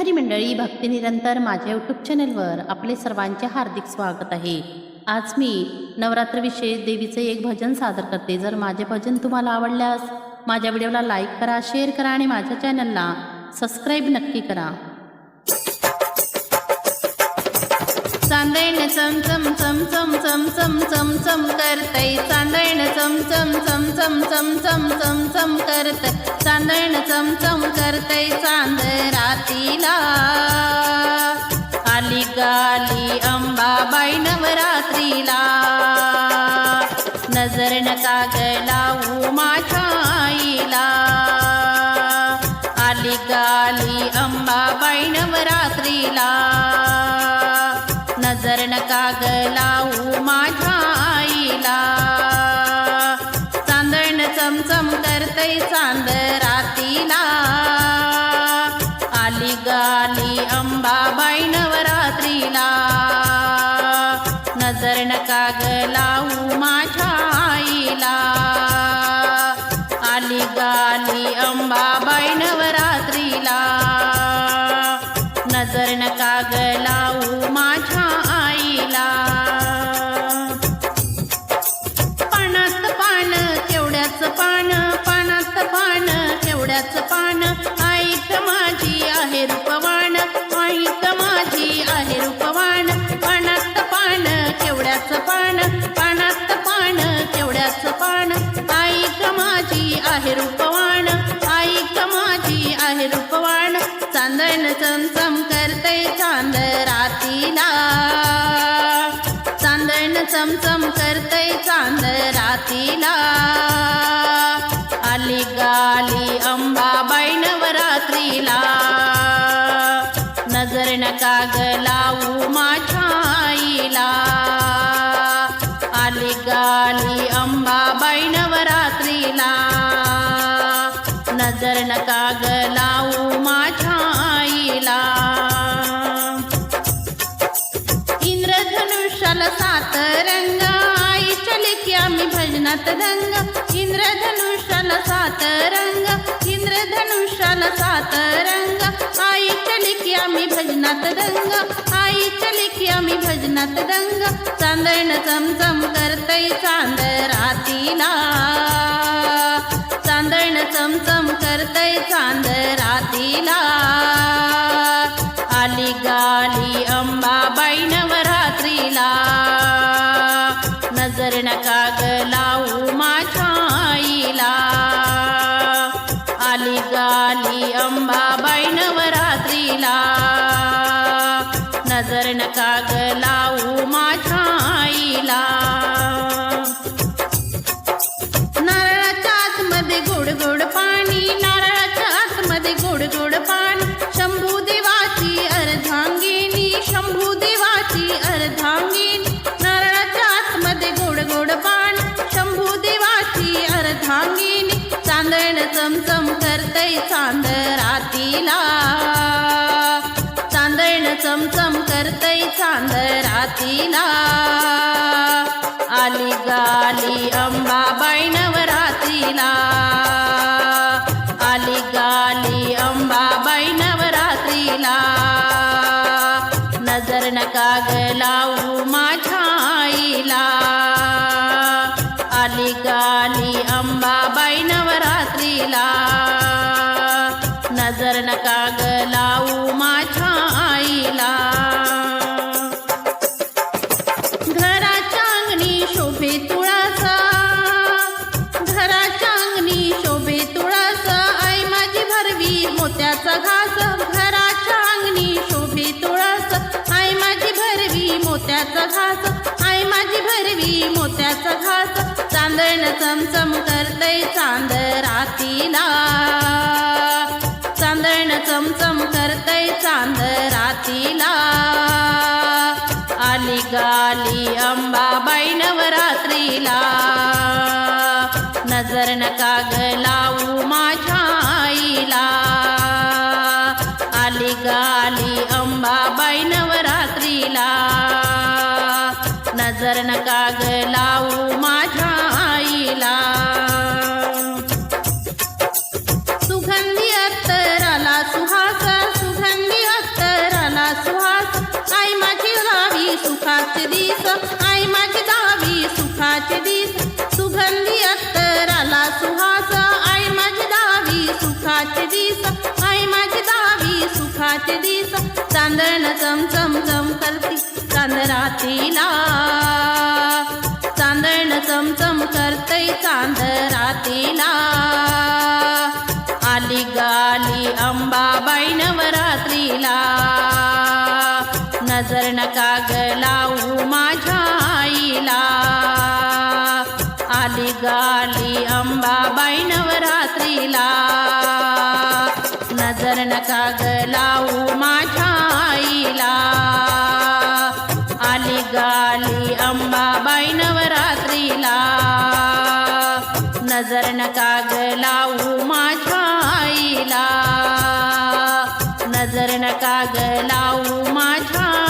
हरी मंडळी भक्तिनिरंतर माझ्या यूट्यूब चॅनलवर आपले सर्वांचे हार्दिक स्वागत आहे. आज मी नवरात्रविषयी देवीचं एक भजन सादर करते. जर माझे भजन तुम्हाला आवडल्यास माझ्या व्हिडिओला लाईक करा शेअर करा आणि माझ्या चॅनलला सबस्क्राईब नक्की करा. चांदण चम चम करते चांदय करतय. चांदण चमचम चम चम चम चम चम करत चांदण चम चम करतय चांद रातीला आली गाली अंबाबाई नवरात्रीला. नजर नका लावू रूपवान पानात पान केवड्याचं पान? पानात पान केवड्याचं पान? आई माझी आहे रूपवान आई माझी आहे रूपवान. चांदण चमचम करते चांद रातीला. चांदण चमचम करते चांद रातीला. आली गाली अंबाबाई नवरात्रीला नजर नका गला गाली अंबाबाई नवरात्रीला नजर नका लावू माझ्या आईला. इंद्रधनुष्याला सात रंग आई चले की आम्ही भजनात रंग इंद्रधनुष्याला सात रंग इंद्रधनुष्याला सात रंग. आई चले की आम्ही भजनात रंग आई चले की आम्ही भजनात रंग चांदण चमचम करतय चांद रातीला. चांदण चमचम करतय चांद नवरातीला आली गाली अंबाबाई नवरातीला आली गाली अंबाबाई नवरात्रीला. नजर नका लावू माझ्या आईला. आली गाली अंबाबाई नवरात्रीला. नजर नका चांदण चमचम करतय चांद रातीला. चांदण चमचम करतय चांद रातीला. आली गाली अंबाबाई नवरात्रीला. नजर नका लावू माझ्या आईला. आली गाली अंबाबाई नवरात्रीला. नजर नका लावू माझ्या सुखाचे दिस. आई माझी दहावी सुखाचे दिस. सुगंधी अत्तराला सुहास. आई माझी दहावी सुखाचे दिस. आई माझी दहावी सुखाचे दिस. चांदण चम चम करती चांदरातीला चांदण चमचम करतय चांदरातीला आली गाली अंबाबाई नवरात्रीला. नजर नका गलावू माझ्या आईला. आली गाली अंबाबाई नवरात्रीला. नजर नका गलावू माझ्या आईला. नजर नका गलावू माझ्या